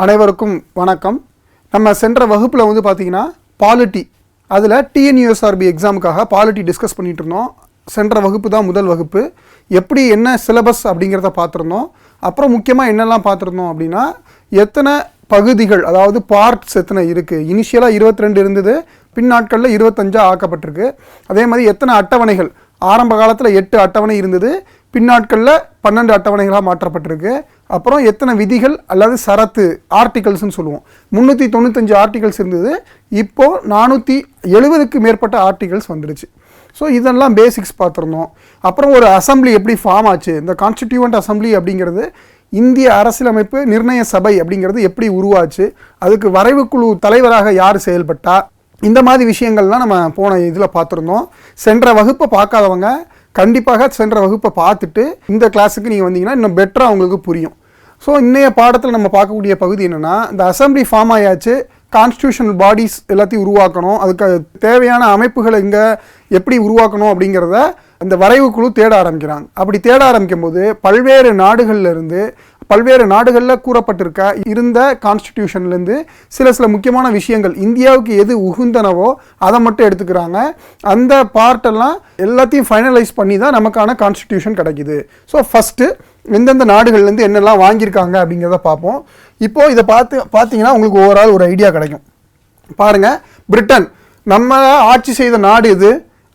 அனைவருக்கும் வணக்கம். நம்ம சென்ற வகுப்பில் வந்து பார்த்தீங்கன்னா பாலிட்டி அதில் டிஎன்யூஎஸ்ஆர்பி எக்ஸாமுக்காக பாலிட்டி டிஸ்கஸ் பண்ணிகிட்டு இருந்தோம். சென்ற வகுப்பு தான் முதல் வகுப்பு. எப்படி என்ன சிலபஸ் அப்படிங்கிறத பார்த்துருந்தோம். அப்புறம் முக்கியமாக என்னெல்லாம் பார்த்துருந்தோம் அப்படின்னா எத்தனை பகுதிகள் அதாவது பார்ட்ஸ் எத்தனை இருக்குது இனிஷியலாக இருபத்தி ரெண்டு இருந்தது பின் நாட்களில் இருபத்தஞ்சா ஆக்கப்பட்டிருக்கு. அதே மாதிரி எத்தனை அட்டவணைகள்? ஆரம்ப காலத்தில் எட்டு அட்டவணை இருந்தது பின்னாட்களில் பன்னெண்டு அட்டவணைகளாக மாற்றப்பட்டிருக்கு. அப்புறம் எத்தனை விதிகள் அல்லது சரத்து ஆர்டிகல்ஸ்னு சொல்லுவோம். முந்நூற்றி தொண்ணூத்தஞ்சு ஆர்டிகல்ஸ் இருந்தது. இப்போது நானூற்றி எழுபதுக்கு மேற்பட்ட ஆர்டிகல்ஸ் வந்துடுச்சு. ஸோ இதெல்லாம் பேசிக்ஸ் பார்த்துருந்தோம். அப்புறம் ஒரு அசம்பிளி எப்படி ஃபார்ம் ஆச்சு? இந்த கான்ஸ்டிடியூவன்ட் அசம்பிளி அப்படிங்கிறது இந்திய அரசியலமைப்பு நிர்ணய சபை அப்படிங்கிறது எப்படி உருவாச்சு? அதுக்கு வரைவுக்குழு தலைவராக யார் செயல்பட்டா? இந்த மாதிரி விஷயங்கள்லாம் நம்ம போன இதில் பார்த்துருந்தோம். சென்ற வகுப்பை பார்க்காதவங்க கண்டிப்பாக சென்ற வகுப்பை பார்த்துட்டு இந்த கிளாஸுக்கு நீங்கள் வந்தீங்கன்னா இன்னும் பெட்டராக உங்களுக்கு புரியும். ஸோ இன்றைய பாடத்தில் நம்ம பார்க்கக்கூடிய பகுதி என்னென்னா இந்த அசம்பிளி ஃபார்ம் ஆயாச்சு கான்ஸ்டியூஷனல் பாடிஸ் எல்லாத்தையும் உருவாக்கணும் அதுக்கு தேவையான அமைப்புகளை இங்கே எப்படி உருவாக்கணும் அப்படிங்கிறத அந்த வரைவு குழு தேட ஆரம்பிக்கிறாங்க. அப்படி தேட ஆரம்பிக்கும் போது பல்வேறு நாடுகள்லேருந்து பல்வேறு நாடுகளில் கூறப்பட்டிருக்க இருந்த கான்ஸ்டிடியூஷன்லேருந்து சில சில முக்கியமான விஷயங்கள் இந்தியாவுக்கு எது உகுந்தனவோ அதை மட்டும் எடுத்துக்கிறாங்க. அந்த பார்ட்டெல்லாம் எல்லாத்தையும் ஃபைனலைஸ் பண்ணி தான் நமக்கான கான்ஸ்டிடியூஷன் கிடைக்குது. ஸோ ஃபஸ்ட்டு எந்தெந்த நாடுகள்லேருந்து என்னெல்லாம் வாங்கியிருக்காங்க அப்படிங்கிறத பார்ப்போம். இப்போது இதை பார்த்து பார்த்தீங்கன்னா உங்களுக்கு ஓவரால் ஒரு ஐடியா கிடைக்கும். பாருங்கள் பிரிட்டன். நம்ம ஆட்சி செய்த நாடு இது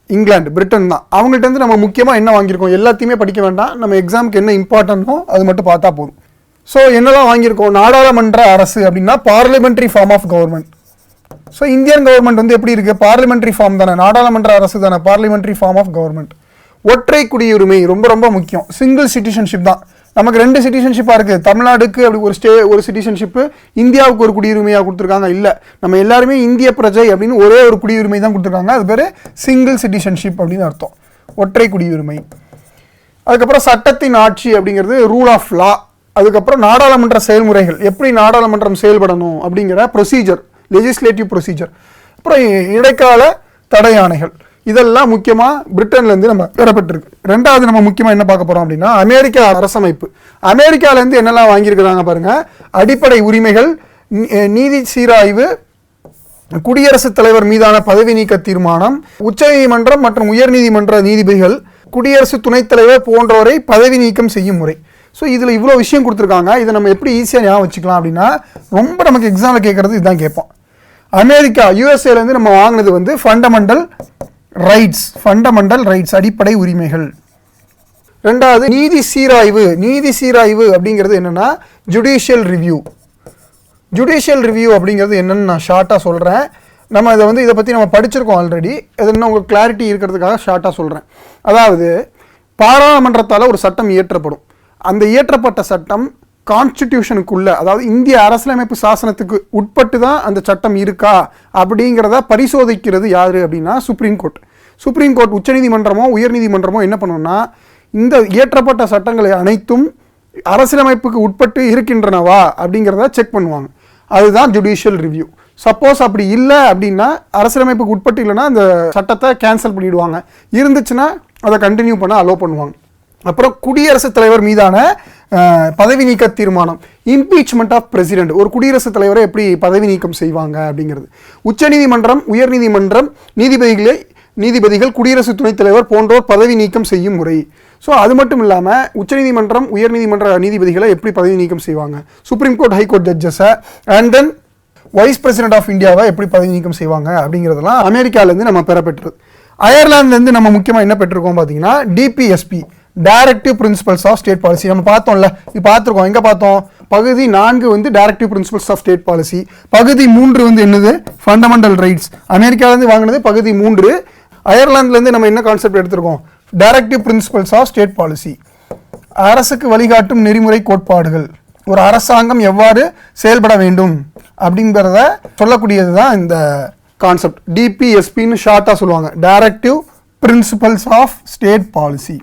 இங்கிலாந்து. பிரிட்டன் தான். அவங்கள்ட்டேருந்து நம்ம முக்கியமாக என்ன வாங்கியிருக்கோம்? எல்லாத்தையுமே படிக்க வேண்டாம். நம்ம எக்ஸாமுக்கு என்ன இம்பார்ட்டன்ட்டோ அது மட்டும் பார்த்தா போதும். ஸோ என்னெல்லாம் வாங்கியிருக்கோம்? நாடாளுமன்ற அரசு அப்படின்னா parliamentary form of government so Indian government வந்து எப்படி இருக்குது பார்லிமெண்ட்ரி ஃபார்ம் தானே. நாடாளுமன்ற அரசு தானே. பார்லிமெண்ட்ரி ஃபார்ம் ஆஃப் கவர்மெண்ட் ஒற்றை குடியுரிமை ரொம்ப ரொம்ப முக்கியம். சிங்கிள் சிட்டிசன்ஷிப் தான். நமக்கு ரெண்டு சிட்டிசன்ஷிப்பாக இருக்குது தமிழ்நாடுக்கு அப்படி ஒரு ஸ்டே ஒரு சிட்டிசன்ஷிப்பு இந்தியாவுக்கு ஒரு குடியுரிமையாக கொடுத்துருக்காங்க? இல்லை. நம்ம எல்லாருமே இந்திய பிரஜை அப்படின்னு ஒரே ஒரு குடியுரிமை தான் கொடுத்துருக்காங்க. அது பேர் சிங்கிள் சிட்டிசன்ஷிப் அப்படின்னு அர்த்தம். ஒற்றை குடியுரிமை. அதுக்கப்புறம் சட்டத்தின் ஆட்சி அப்படிங்கிறது ரூல் ஆஃப் லா அதுக்கப்புறம் நாடாளுமன்ற செயல்முறைகள். எப்படி நாடாளுமன்றம் செயல்படணும் அப்படிங்கிற ப்ரொசீஜர் லெஜிஸ்லேட்டிவ் ப்ரொசீஜர் அப்புறம் இடைக்கால தடை ஆணைகள். இதெல்லாம் முக்கியமாக பிரிட்டன்லேருந்து நம்ம பெறப்பட்டிருக்கு. ரெண்டாவது நம்ம முக்கியமாக என்ன பார்க்க போகிறோம் அப்படின்னா அமெரிக்கா அரசமைப்பு. அமெரிக்காலேருந்து என்னெல்லாம் வாங்கியிருக்கிறாங்க பாருங்கள் அடிப்படை உரிமைகள் நீதி சீராய்வு குடியரசுத் தலைவர் மீதான பதவி நீக்க தீர்மானம் உச்சநீதிமன்றம் மற்றும் உயர்நீதிமன்ற நீதிபதிகள் குடியரசு துணைத் தலைவர் போன்றோரை பதவி நீக்கம் செய்யும் முறை. ஸோ இதில் இவ்வளோ விஷயம் கொடுத்துருக்காங்க. இதை நம்ம எப்படி ஈஸியாக ஞாபகம் வச்சுக்கலாம் அப்படின்னா ரொம்ப நமக்கு எக்ஸாமில் கேட்குறது இதுதான் கேட்போம். அமெரிக்கா யூஎஸ்ஏலேருந்து நம்ம வாங்கினது வந்து ஃபண்டமெண்டல் ரைட்ஸ் ஃபண்டமெண்டல் ரைட்ஸ் அடிப்படை உரிமைகள். ரெண்டாவது நீதி சீராய்வு. நீதி சீராய்வு அப்படிங்கிறது என்னென்னா ஜுடிஷியல் ரிவ்யூ ஜுடிஷியல் ரிவ்யூ அப்படிங்கிறது என்னென்னு நான் ஷார்ட்டாக சொல்கிறேன் நம்ம இதை வந்து இதை பற்றி நம்ம படிச்சிருக்கோம் ஆல்ரெடி இது இன்னும் உங்களுக்கு கிளாரிட்டி இருக்கிறதுக்காக ஷார்ட்டாக சொல்கிறேன் அதாவது பாராளுமன்றத்தால் ஒரு சட்டம் இயற்றப்படும். அந்த இயற்றப்பட்ட சட்டம் கான்ஸ்டிடியூஷனுக்குள்ளே அதாவது இந்திய அரசியலமைப்பு சாசனத்துக்கு உட்பட்டு தான் அந்த சட்டம் இருக்கா அப்படிங்கிறத பரிசோதிக்கிறது யார் அப்படின்னா சுப்ரீம் கோர்ட் சுப்ரீம் கோர்ட் உச்சநீதிமன்றமோ உயர்நீதிமன்றமோ என்ன பண்ணுன்னா இந்த இயற்றப்பட்ட சட்டங்களை அனைத்தும் அரசியலமைப்புக்கு உட்பட்டு இருக்கின்றனவா அப்படிங்கிறத செக் பண்ணுவாங்க. அதுதான் ஜுடிஷியல் ரிவ்யூ சப்போஸ் அப்படி இல்லை அப்படின்னா அரசியலமைப்புக்கு உட்பட்டு இல்லைன்னா அந்த சட்டத்தை கேன்சல் பண்ணிடுவாங்க. இருந்துச்சுன்னா அதை கண்டினியூ பண்ண அலோவ் பண்ணுவாங்க. அப்புறம் குடியரசுத் தலைவர் மீதான பதவி நீக்க தீர்மானம். இம்பீச்மெண்ட் ஆஃப் பிரசிடென்ட் ஒரு குடியரசுத் தலைவரை எப்படி பதவி நீக்கம் செய்வாங்க அப்படிங்கிறது. உச்சநீதிமன்றம் உயர்நீதிமன்றம் நீதிபதிகளை நீதிபதிகள் குடியரசு துணைத் தலைவர் போன்றோர் பதவி நீக்கம் செய்யும் முறை. ஸோ அது மட்டும் இல்லாமல் உச்சநீதிமன்றம் உயர்நீதிமன்ற நீதிபதிகளை எப்படி பதவி நீக்கம் செய்வாங்க? Supreme court high court ஜட்ஜஸை and then vice president of இந்தியாவை எப்படி பதவி நீக்கம் செய்வாங்க? அப்படிங்கிறதெல்லாம் அமெரிக்காவிலேருந்து நம்ம பெறப்பெற்றது. அயர்லாந்துலேருந்து நம்ம முக்கியமாக என்ன பெற்றிருக்கோம் பார்த்தீங்கன்னா DPSP directive principles of state policy நம்ம பார்த்தோம்ல இது பார்த்துருக்கோம். எங்கே பார்த்தோம்? பகுதி நான்கு வந்து directive principles of state policy பகுதி மூன்று வந்து என்னது? ஃபண்டமெண்டல் ரைட்ஸ் அமெரிக்காலேருந்து வாங்கினது பகுதி மூன்று அயர்லாந்துலேருந்து நம்ம என்ன கான்செப்ட் எடுத்திருக்கோம்? Directive principles of state policy அரசுக்கு வழிகாட்டும் நெறிமுறை கோட்பாடுகள். ஒரு அரசாங்கம் எவ்வாறு செயல்பட வேண்டும் அப்படிங்கிறத சொல்லக்கூடியது தான் இந்த கான்செப்ட் டிபிஎஸ்பின்னு ஷார்ட்டாக சொல்லுவாங்க. Directive principles of state policy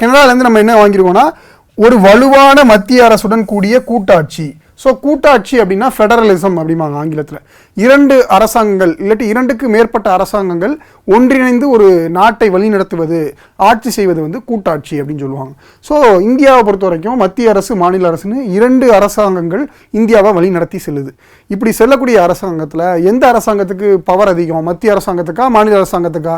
கனடாலேருந்து நம்ம என்ன வாங்கியிருக்கோம்னா ஒரு வலுவான மத்திய அரசுடன் கூடிய கூட்டாட்சி. ஸோ கூட்டாட்சி அப்படின்னா ஃபெடரலிசம் அப்படிம்பாங்க ஆங்கிலத்தில். இரண்டு அரசாங்கங்கள் இல்லாட்டி இரண்டுக்கு மேற்பட்ட அரசாங்கங்கள் ஒன்றிணைந்து ஒரு நாட்டை வழிநடத்துவது ஆட்சி செய்வது வந்து கூட்டாட்சி அப்படின்னு சொல்லுவாங்க. ஸோ இந்தியாவை பொறுத்த வரைக்கும் மத்திய அரசு மாநில அரசுன்னு இரண்டு அரசாங்கங்கள் இந்தியாவை வழிநடத்தி செல்லுது. இப்படி செல்லக்கூடிய அரசாங்கத்தில் எந்த அரசாங்கத்துக்கு பவர் அதிகம்? மத்திய அரசாங்கத்துக்கா மாநில அரசாங்கத்துக்கா?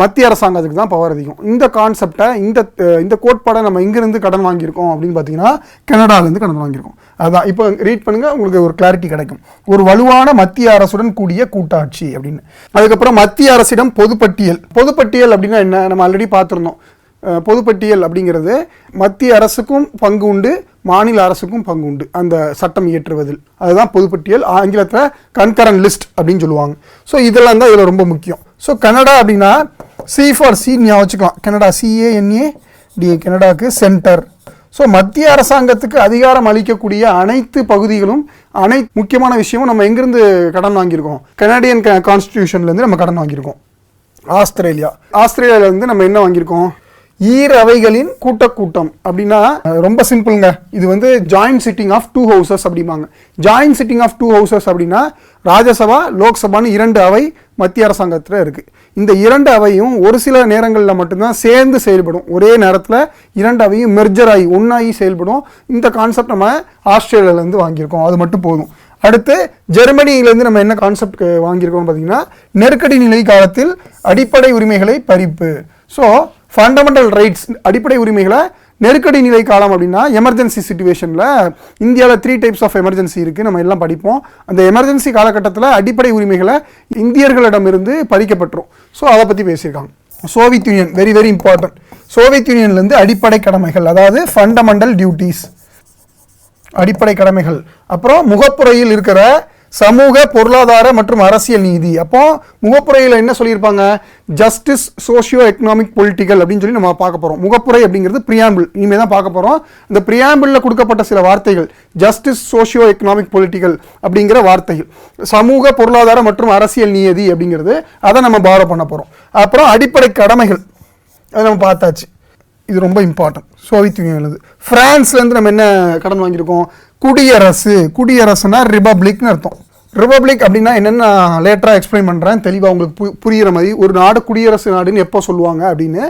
மத்திய அரசாங்கத்துக்கு தான் பவர் அதிகம். இந்த கான்செப்டை இந்த இந்த கோட்பாடை நம்ம இங்கேருந்து கடன் வாங்கியிருக்கோம் அப்படின்னு பார்த்தீங்கன்னா கனடாலேருந்து கடன் வாங்கியிருக்கோம். அதான் இப்போ ரீட் பண்ணுங்கள் உங்களுக்கு ஒரு கிளாரிட்டி கிடைக்கும். ஒரு வலுவான மத்திய அரசுடன் கூடிய கூட்டாட்சி அப்படின்னு. அதுக்கப்புறம் மத்திய அரசிடம் பொதுப்பட்டியல். பொதுப்பட்டியல் அப்படின்னா என்ன? நம்ம ஆல்ரெடி பார்த்துருந்தோம். பொதுப்பட்டியல் அப்படிங்கிறது மத்திய அரசுக்கும் பங்கு உண்டு மாநில அரசுக்கும் பங்கு உண்டு. அந்த சட்டம் இயற்றுவதில். அதுதான் பொதுப்பட்டியல். ஆங்கிலத்தில் கன்கரன் லிஸ்ட் அப்படின்னு சொல்லுவாங்க. ஸோ இதெல்லாம் தான் இதில் ரொம்ப முக்கியம். ஸோ கனடா அப்படின்னா சி ஃபார் சி ஞாபகம் வச்சுக்கலாம். Canada C A N A D கனடாவுக்கு சென்டர் ஸோ மத்திய அரசாங்கத்துக்கு அதிகாரம் அளிக்கக்கூடிய அனைத்து பகுதிகளும் அனைத்து முக்கியமான விஷயமும் நம்ம எங்கேருந்து கடன் வாங்கியிருக்கோம்? கனடியன் கான்ஸ்டியூஷன்லேருந்து நம்ம கடன் வாங்கியிருக்கோம். ஆஸ்திரேலியா. ஆஸ்திரேலியாவிலேருந்து நம்ம என்ன வாங்கியிருக்கோம்? ஈரவைகளின் கூட்டக்கூட்டம் அப்படின்னா ரொம்ப சிம்பிளுங்க. இது வந்து joint sitting of two houses அப்படிம்பாங்க. Joint sitting of two houses அப்படின்னா ராஜ்யசபா லோக்சபான்னு இரண்டு அவை மத்திய அரசாங்கத்தில் இருக்கு. இந்த இரண்டு அவையும் ஒரு சில நேரங்களில் மட்டும்தான் சேர்ந்து செயல்படும். ஒரே நேரத்தில் இரண்டு அவையும் மெர்ஜர் ஆகி ஒன்றாகி செயல்படும். இந்த கான்செப்ட் நம்ம ஆஸ்திரேலியாவிலேருந்து வாங்கியிருக்கோம். அது மட்டும் போதும். அடுத்து ஜெர்மனியிலேருந்து நம்ம என்ன கான்செப்ட் வாங்கியிருக்கோம் பார்த்தீங்கன்னா நெருக்கடி நிலை காலத்தில் அடிப்படை உரிமைகளை பறிப்பு. ஸோ ஃபண்டமெண்டல் ரைட்ஸ் அடிப்படை உரிமைகளை நெருக்கடி நிலை காலம் அப்படின்னா எமர்ஜென்சி சுச்சுவேஷனில் இந்தியாவில் த்ரீ டைப்ஸ் ஆஃப் எமர்ஜென்சி இருக்குது நம்ம எல்லாம் படிப்போம். அந்த எமர்ஜென்சி காலகட்டத்தில் அடிப்படை உரிமைகளை இந்தியர்களிடமிருந்து பறிக்கப்பட்டுரும். ஸோ அதை பற்றி பேசியிருக்காங்க. Soviet Union very very important Soviet யூனியன்லேருந்து அடிப்படை கடமைகள் அதாவது ஃபண்டமெண்டல் டியூட்டிஸ் அடிப்படை கடமைகள். அப்புறம் முகப்புறையில் இருக்கிற சமூக பொருளாதார மற்றும் அரசியல் நீதி. அப்போ முகப்புறையில் என்ன சொல்லியிருப்பாங்க? ஜஸ்டிஸ் சோஷியோ எக்கனாமிக் பொலிட்டிக்கல் அப்படின்னு சொல்லி நம்ம பார்க்க போகிறோம் முகப்புரை அப்படிங்கிறது பிரியாம்பிள் இனிமேல் தான் பார்க்க போகிறோம் இந்த பிரியாம்பிளில் கொடுக்கப்பட்ட சில வார்த்தைகள் ஜஸ்டிஸ் சோஷியோ எக்கனாமிக் பொலிட்டிக்கல் அப்படிங்கிற வார்த்தைகள் சமூக பொருளாதார மற்றும் அரசியல் நீதி அப்படிங்கிறது அதை நம்ம பாரோ பண்ண போகிறோம் அப்புறம் அடிப்படை கடமைகள் அதை நம்ம பார்த்தாச்சு. இது ரொம்ப இம்பார்ட்டன்ட் சோவியத் யூனியன்லேருந்து ஃப்ரான்ஸ்லேருந்து நம்ம என்ன கடன் வாங்கியிருக்கோம்? குடியரசு குடியரசுனா ரிபப்ளிக்னு அர்த்தம். ரிபப்ளிக் அப்படின்னா என்னென்ன நான் லேட்டராக எக்ஸ்பிளைன் பண்ணுறேன் தெளிவாக உங்களுக்கு பு புரிகிற மாதிரி. ஒரு நாடு குடியரசு நாடுன்னு எப்போ சொல்லுவாங்க அப்படின்னு.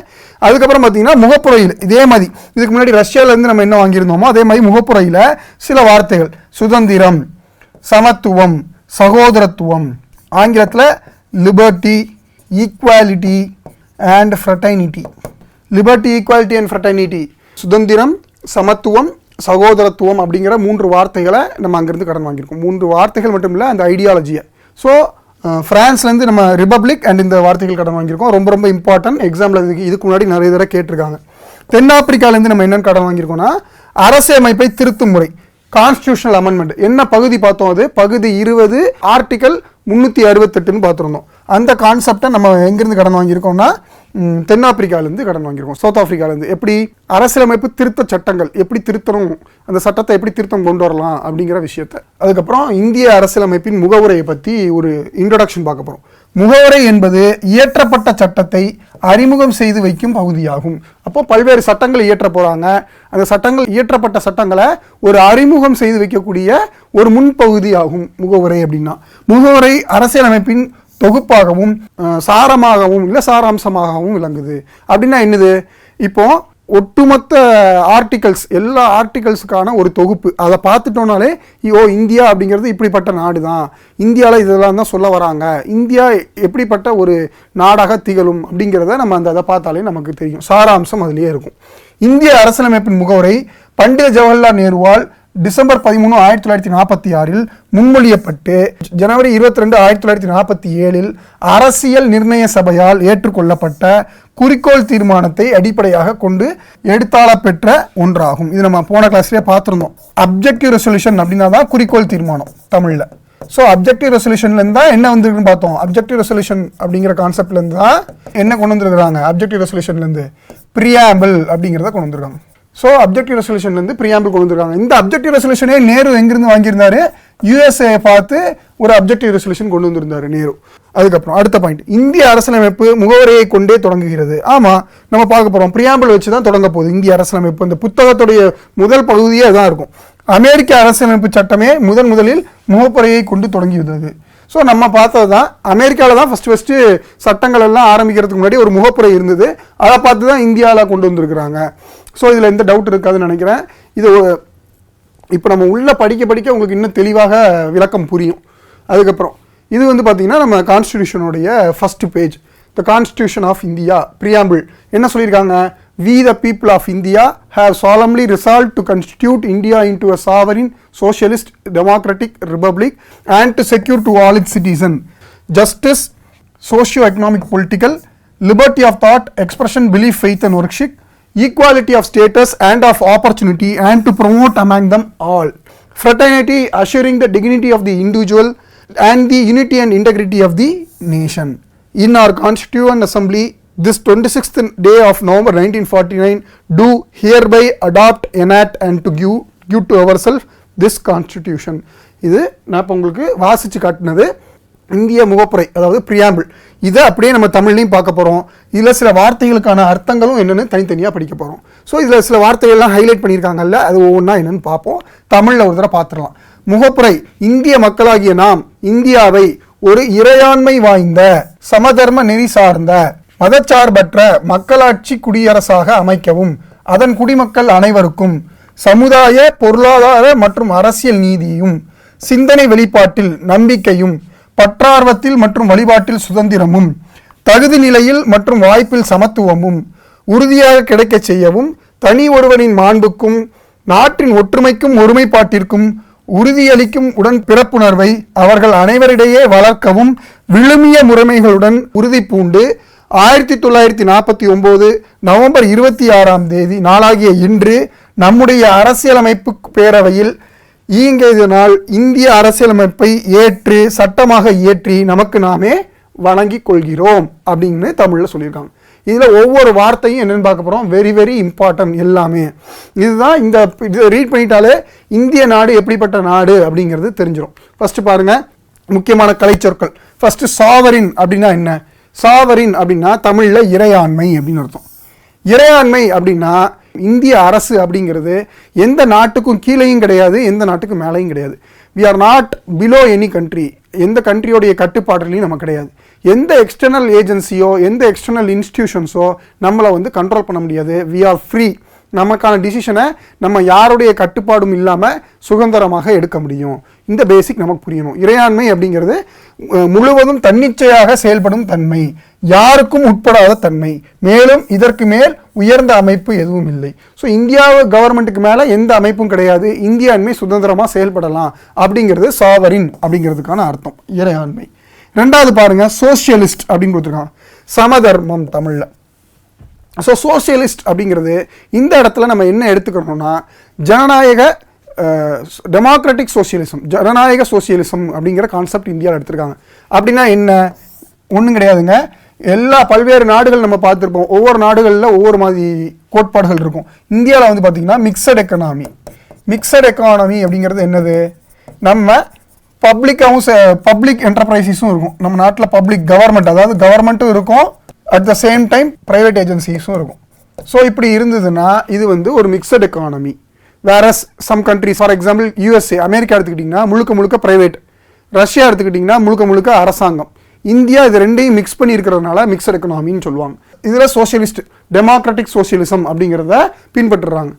அதுக்கப்புறம் பார்த்தீங்கன்னா முகப்புறையில் இதே மாதிரி. இதுக்கு முன்னாடி ரஷ்யாவிலேருந்து நம்ம என்ன வாங்கியிருந்தோமோ அதே மாதிரி முகப்புறையில் சில வார்த்தைகள். சுதந்திரம் சமத்துவம் சகோதரத்துவம். ஆங்கிலத்தில் liberty equality and fraternity liberty equality and fraternity சுதந்திரம் சமத்துவம் சகோதரத்துவம் அப்படிங்கிற மூன்று வார்த்தைகளை நம்ம அங்கேருந்து கடன் வாங்கியிருக்கோம். மூன்று வார்த்தைகள் மட்டும் இல்லை அந்த ஐடியாலஜியை ஸோ ஃப்ரான்ஸ்லேருந்து நம்ம ரிபப்ளிக் அண்ட் இந்த வார்த்தைகள் கடன் வாங்கியிருக்கோம். ரொம்ப ரொம்ப இம்பார்ட்டன்ட் எக்ஸாம்பிள் இதுக்கு இதுக்கு முன்னாடி நிறைய தடவை கேட்டிருக்காங்க. தென்னாப்பிரிக்காலேருந்து நம்ம என்னென்னு கடன் வாங்கியிருக்கோம்னா அரசியலமைப்பை திருத்தும் முறை கான்ஸ்டியூஷனல் அமெண்ட்மெண்ட் என்ன பகுதி பார்த்தோம் அது? பகுதி இருபது ஆர்டிகல் முந்நூற்றி அறுபத்தெட்டுன்னு பார்த்துருந்தோம். அந்த கான்செப்டை நம்ம எங்கேருந்து கடன் வாங்கியிருக்கோம்னா தென்னாப்பிரிக்காலேருந்து கடன் வாங்கியிருக்கோம். சவுத் ஆப்பிரிக்காலேருந்து எப்படி அரசியலமைப்பு திருத்த சட்டங்கள் எப்படி திருத்தணும் அந்த சட்டத்தை எப்படி திருத்தம் கொண்டு வரலாம் அப்படிங்கிற விஷயத்த. அதுக்கப்புறம் இந்திய அரசியலமைப்பின் முகவுரையை பற்றி ஒரு இன்ட்ரடக்ஷன் பார்க்க போகிறோம் முகவுரை என்பது இயற்றப்பட்ட சட்டத்தை அறிமுகம் செய்து வைக்கும் பகுதியாகும். அப்போ பல்வேறு சட்டங்கள் இயற்ற போகிறாங்க அந்த சட்டங்கள் இயற்றப்பட்ட சட்டங்களை ஒரு அறிமுகம் செய்து வைக்கக்கூடிய ஒரு முன்பகுதியாகும் முகவுரை அப்படின்னா. முகவுரை அரசியலமைப்பின் தொகுப்பாகவும் சாரமாகவும் இல்லை சாராம்சமாகவும் விளங்குது. அப்படின்னா என்னது? இப்போ ஒட்டுமொத்த ஆர்டிகல்ஸ் எல்லா ஆர்டிகல்ஸுக்கான ஒரு தொகுப்பு. அதை பார்த்துட்டோம்னாலே ஓ இந்தியா அப்படிங்கிறது இப்படிப்பட்ட நாடு தான் இந்தியாவில் இதெல்லாம் தான் சொல்ல வராங்க. இந்தியா எப்படிப்பட்ட ஒரு நாடாக திகழும் அப்படிங்கிறத நம்ம அந்த அதை பார்த்தாலே நமக்கு தெரியும். சாராம்சம் அதுலேயே இருக்கும். இந்திய அரசியலமைப்பின் முகவரை பண்டித ஜவஹர்லால் நேருவால் டிசம்பர் பதிமூணு ஆயிரத்தி தொள்ளாயிரத்தி நாற்பத்தி ஆறில் முன்மொழியப்பட்டு ஜனவரி இருபத்தி ரெண்டு ஆயிரத்தி தொள்ளாயிரத்தி நாற்பத்தி ஏழில் அரசியல் நிர்ணய சபையால் ஏற்றுக்கொள்ளப்பட்ட குறிக்கோள் தீர்மானத்தை அடிப்படையாக கொண்டு எடுத்தாள பெற்ற ஒன்றாகும். இது நம்ம போன கிளாஸ்லேயே பார்த்துருந்தோம். அப்ஜெக்டிவ் ரெசல்யூஷன் அப்படின்னா தான் குறிக்கோள் தீர்மானம் தமிழில். ஸோ அப்ஜெக்டிவ் ரெசல்யூஷன்லேருந்து தான் என்ன வந்திருக்குன்னு பார்த்தோம். அப்ஜெக்டிவ் ரெசல்யூஷன் அப்படிங்கிற கான்செப்ட்லேருந்து தான் என்ன கொண்டு வந்துருக்குறாங்க? அப்ஜெக்டிவ் ரெசல்யூஷன்லேருந்து ப்ரியாம்பிள் அப்படிங்கிறத கொண்டு வந்துருக்காங்க. ஸோ அப்ஜெக்டிவ் ரெசல்யூஷன்லேருந்து பிரியாம்பிள் கொண்டு வந்திருக்காங்க. இந்த அப்ஜெக்டிவ் ரெசல்யூஷனே நேரு எங்கிருந்து வாங்கியிருந்தாரு? யூஎஸ்ஏ பார்த்து ஒரு அப்ஜெக்டிவ் ரெசல்யூஷன் கொண்டு வந்திருந்தாரு நேரு. அதுக்கப்புறம் அடுத்த பாயிண்ட் இந்திய அரசியலமைப்பு முகவரியை கொண்டே தொடங்குகிறது. ஆமாம் நம்ம பார்க்க போகிறோம் பிரியாம்பிள் வச்சு தான் தொடங்க போகுது இந்திய அரசியலமைப்பு. இந்த புத்தகத்துடைய முதல் பகுதியே தான் இருக்கும். அமெரிக்க அரசியலமைப்பு சட்டமே முதன் முதலில் முகப்புரையை கொண்டு தொடங்கியிருந்தது. ஸோ நம்ம பார்த்தது தான் அமெரிக்காவில் தான் ஃபஸ்ட்டு ஃபஸ்ட்டு சட்டங்கள் எல்லாம் ஆரம்பிக்கிறதுக்கு முன்னாடி ஒரு முகப்புரை இருந்தது. அதை பார்த்து தான் இந்தியாவில் கொண்டு வந்திருக்கிறாங்க. ஸோ இதில் எந்த டவுட் இருக்காதுன்னு நினைக்கிறேன் இது இப்போ நம்ம உள்ளே படிக்க படிக்க உங்களுக்கு இன்னும் தெளிவாக விளக்கம் புரியும் அதுக்கப்புறம் இது வந்து பார்த்தீங்கன்னா நம்ம கான்ஸ்டியூஷனுடைய first page the constitution of India preamble என்ன சொல்லியிருக்காங்க we the people of India have solemnly resolve to constitute India into a sovereign socialist democratic republic and to secure to all it citizen justice socio economic political liberty of thought expression belief faith and worship equality of status and of opportunity and to promote among them all fraternity assuring the dignity of the individual and the unity and integrity of the nation in our constituent assembly this 26th day of november 1949 do hereby adopt enact and to give give to ourselves this constitution இது நான் இப்போ உங்களுக்கு வாசிச்சு காட்டினது இந்திய முகப்புரை அதாவது preamble இதை அப்படியே நம்ம தமிழ்லையும் பார்க்க போகிறோம் இதில் சில வார்த்தைகளுக்கான அர்த்தங்களும் என்னென்னு தனித்தனியாக படிக்க போகிறோம் ஸோ இதில் சில வார்த்தைகள்லாம் ஹைலைட் பண்ணியிருக்காங்கல்ல அது ஒவ்வொன்றா என்னென்னு பார்ப்போம். தமிழில் ஒரு தடவை பார்த்துடலாம். முகப்புரை இந்திய மக்களாகிய நாம் இந்தியாவை ஒரு இறையாண்மை வாய்ந்த சமதர்ம நெறி சார்ந்த மதச்சார்பற்ற மக்களாட்சி குடியரசாக அமைக்கவும் அதன் குடிமக்கள் அனைவருக்கும் சமுதாய பொருளாதார மற்றும் அரசியல் நீதியும் சிந்தனை வெளிப்பாட்டில் நம்பிக்கையும் பற்றார்வத்தில் மற்றும் வழிபாட்டில் சுதந்திரமும் தகுதி நிலையில் மற்றும் வாய்ப்பில் சமத்துவமும் உறுதியாக கிடைக்கச் செய்யவும் தனி ஒருவனின் மாண்புக்கும் நாட்டின் ஒற்றுமைக்கும் ஒருமைப்பாட்டிற்கும் உறுதியளிக்கும் உடன் பிறப்புணர்வை அவர்கள் அனைவரிடையே வளர்க்கவும் விழுமிய முறைமைகளுடன் உறுதி பூண்டு ஆயிரத்தி தொள்ளாயிரத்தி நாற்பத்தி ஒம்போது நவம்பர் இருபத்தி ஆறாம் தேதி நாளாகிய இன்று நம்முடைய அரசியலமைப்பு பேரவையில் ஈங்கியதனால் இந்திய அரசியலமைப்பை ஏற்று சட்டமாக இயற்றி நமக்கு நாமே வணங்கி கொள்கிறோம் அப்படின்னு தமிழில் சொல்லியிருக்காங்க. இதில் ஒவ்வொரு வார்த்தையும் என்னென்னு பார்க்க போகிறோம் வெரி வெரி இம்பார்ட்டன்ட் எல்லாமே. இதுதான் இந்த இதை ரீட் பண்ணிட்டாலே இந்திய நாடு எப்படிப்பட்ட நாடு அப்படிங்கிறது தெரிஞ்சிடும் ஃபஸ்ட்டு பாருங்கள் முக்கியமான கலைச்சொற்கள் ஃபஸ்ட்டு சாவரின் அப்படின்னா என்ன? சாவரின் அப்படின்னா தமிழில் இறையாண்மை அப்படின்னு அர்த்தம். இறையாண்மை அப்படின்னா இந்திய அரசு அப்படிங்கிறது எந்த நாட்டுக்கும் கீழேயும் கிடையாது எந்த நாட்டுக்கும் மேலேயும் கிடையாது. We are not below any country எந்த கண்ட்ரியோடைய கட்டுப்பாடுலையும் நம்ம கிடையாது. எந்த எக்ஸ்டர்னல் ஏஜென்சியோ எந்த எக்ஸ்டர்னல் இன்ஸ்டிடியூஷன்ஸோ நம்மளை வந்து கண்ட்ரோல் பண்ண முடியாது. வி ஆர் ஃப்ரீ நமக்கான டிசிஷனை நம்ம யாருடைய கட்டுப்பாடும் இல்லாமல் சுதந்திரமாக எடுக்க முடியும். இந்த பேசிக் நமக்கு புரியணும். இறையாண்மை அப்படிங்கிறது முழுவதும் தன்னிச்சையாக செயல்படும் தன்மை. யாருக்கும் உட்படாத தன்மை. மேலும் இதற்கு மேல் உயர்ந்த அமைப்பு எதுவும் இல்லை. ஸோ இந்தியா கவர்மெண்ட்டுக்கு மேலே எந்த அமைப்பும் கிடையாது. இந்தியாண்மை சுதந்திரமாக செயல்படலாம் அப்படிங்கிறது சாவரின் அப்படிங்கிறதுக்கான அர்த்தம். இறையாண்மை. ரெண்டாவது பாருங்க சோஷியலிஸ்ட் அப்படின்னு கொடுத்துருக்காங்க. சமதர்மம் தமிழில். ஸோ சோசியலிஸ்ட் அப்படிங்கிறது இந்த இடத்துல நம்ம என்ன எடுத்துக்கணும்னா ஜனநாயக டெமோக்ராட்டிக் சோசியலிசம் ஜனநாயக சோசியலிசம் அப்படிங்கிற கான்செப்ட் இந்தியாவில் எடுத்திருக்காங்க. அப்படின்னா என்ன? ஒன்றும் கிடையாதுங்க. எல்லா பல்வேறு நாடுகள் நம்ம பார்த்துருப்போம். ஒவ்வொரு நாடுகளில் ஒவ்வொரு மாதிரி கோட்பாடுகள் இருக்கும். இந்தியாவில் வந்து பார்த்திங்கன்னா மிக்சட் எக்கனாமி மிக்சட் எக்கானமி அப்படிங்கிறது என்னது? நம்ம பப்ளிக்காகவும் பப்ளிக் என்டர்பிரைசஸும் இருக்கும். நம்ம நாட்டில் பப்ளிக் கவர்மெண்ட் அதாவது கவர்மெண்ட்டும் இருக்கும். At the same time private ஏஜென்சிஸும் இருக்கும். ஸோ இப்படி இருந்ததுன்னா இது வந்து ஒரு மிக்சட் எக்கானமி வேற some countries for example USA America எடுத்துக்கிட்டிங்கன்னா முழுக்க முழுக்க ப்ரைவேட் ரஷ்யா எடுத்துக்கிட்டிங்கன்னா முழுக்க முழுக்க அரசாங்கம். இந்தியா இது ரெண்டையும் மிக்ஸ் பண்ணி இருக்கிறதுனால மிக்சட் எக்கனாமின்னு சொல்லுவாங்க. இதில் சோஷியலிஸ்ட் டெமோக்ராட்டிக் சோஷியலிசம் அப்படிங்கிறத பின்பற்றுறாங்க.